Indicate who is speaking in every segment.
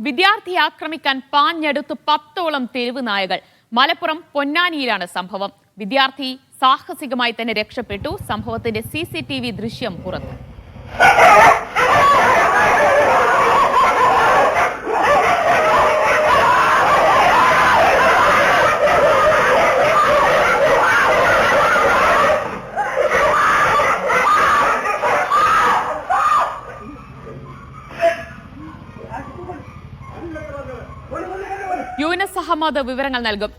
Speaker 1: വിദ്യാർത്ഥിയെ ആക്രമിക്കാൻ പാഞ്ഞെടുത്ത് പത്തോളം തെരുവ് നായകൾ. മലപ്പുറം പൊന്നാനിയിലാണ് സംഭവം. വിദ്യാർത്ഥി സാഹസികമായി തന്നെ രക്ഷപ്പെട്ടു. സംഭവത്തിന്റെ സി ദൃശ്യം പുറത്തു. യൂനസ് അഹമ്മദ് വിവരങ്ങൾ നൽകും.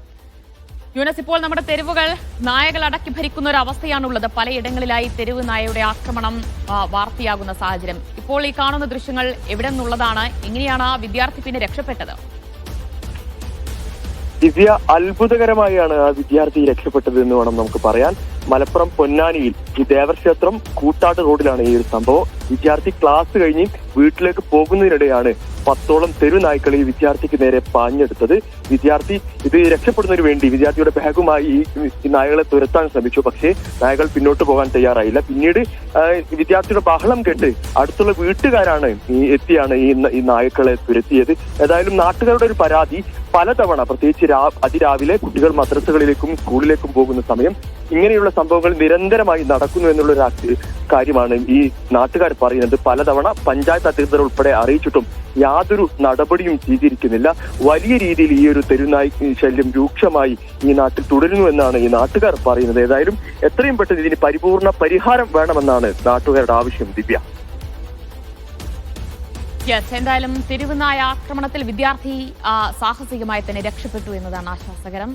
Speaker 1: യൂനസ് ഇപ്പോൾ നമ്മുടെ തെരുവുകൾ നായകൾ അടക്കി ഭരിക്കുന്ന ഒരു അവസ്ഥയാണുള്ളത്. പലയിടങ്ങളിലായി തെരുവ് നായയുടെ ആക്രമണം വാർത്തയാകുന്ന സാഹചര്യം. ഇപ്പോൾ ഈ കാണുന്ന ദൃശ്യങ്ങൾ എവിടെ നിന്നുള്ളതാണ് എങ്ങനെയാണ് ആ വിദ്യാർത്ഥി പിന്നെ രക്ഷപ്പെട്ടത്?
Speaker 2: ദിവ്യ അത്ഭുതകരമായാണ് ആ വിദ്യാർത്ഥി രക്ഷപ്പെട്ടത് എന്ന് വേണം നമുക്ക് പറയാൻ. മലപ്പുറം പൊന്നാനിയിൽ ഈ ദേവക്ഷേത്രം കൂട്ടാട്ട് റോഡിലാണ് ഈ ഒരു സംഭവം. വിദ്യാർത്ഥി ക്ലാസ് കഴിഞ്ഞ് വീട്ടിലേക്ക് പോകുന്നതിനിടെയാണ് പത്തോളം തെരുനായ്ക്കൾ ഈ വിദ്യാർത്ഥിക്ക് നേരെ പാഞ്ഞെടുത്തത് വിദ്യാർത്ഥി. ഇത് രക്ഷപ്പെടുന്നതിന് വേണ്ടി വിദ്യാർത്ഥിയുടെ ബാഗുമായി ഈ നായകളെ തുരത്താൻ ശ്രമിച്ചു. പക്ഷേ നായകൾ പിന്നോട്ട് പോകാൻ തയ്യാറായില്ല. പിന്നീട് വിദ്യാർത്ഥിയുടെ ബഹളം കേട്ട് അടുത്തുള്ള വീട്ടുകാരാണ് ഈ എത്തിയാണ് ഈ നായ്ക്കളെ തുരത്തിയത്. ഏതായാലും നാട്ടുകാരുടെ ഒരു പരാതി പലതവണ പ്രത്യേകിച്ച് അതിരാവിലെ കുട്ടികൾ മദ്രസകളിലേക്കും സ്കൂളിലേക്കും പോകുന്ന സമയം ഇങ്ങനെയുള്ള സംഭവങ്ങൾ നിരന്തരമായി നടക്കുന്നു എന്നുള്ള ഒരു കാര്യമാണ് ഈ നാട്ടുകാർ പറയുന്നത്. പലതവണ പഞ്ചായത്ത് അധികൃതർ ഉൾപ്പെടെ അറിയിച്ചിട്ടും യാതൊരു നടപടിയും സ്വീകരിക്കുന്നില്ല. വലിയ രീതിയിൽ ഈ ഒരു തെരുനായി ശല്യം രൂക്ഷമായി ഈ നാട്ടിൽ തുടരുന്നു എന്നാണ് ഈ നാട്ടുകാർ പറയുന്നത്. ഏതായാലും എത്രയും പെട്ടെന്ന് ഇതിന് പരിപൂർണ പരിഹാരം വേണമെന്നാണ് നാട്ടുകാരുടെ ആവശ്യം ദിവ്യ.
Speaker 1: യെസ് എന്തായാലും തെരുവുനായ ആക്രമണത്തിൽ വിദ്യാർത്ഥി സാഹസികമായി തന്നെ രക്ഷപ്പെട്ടു എന്നതാണ് ആശ്വാസകരം.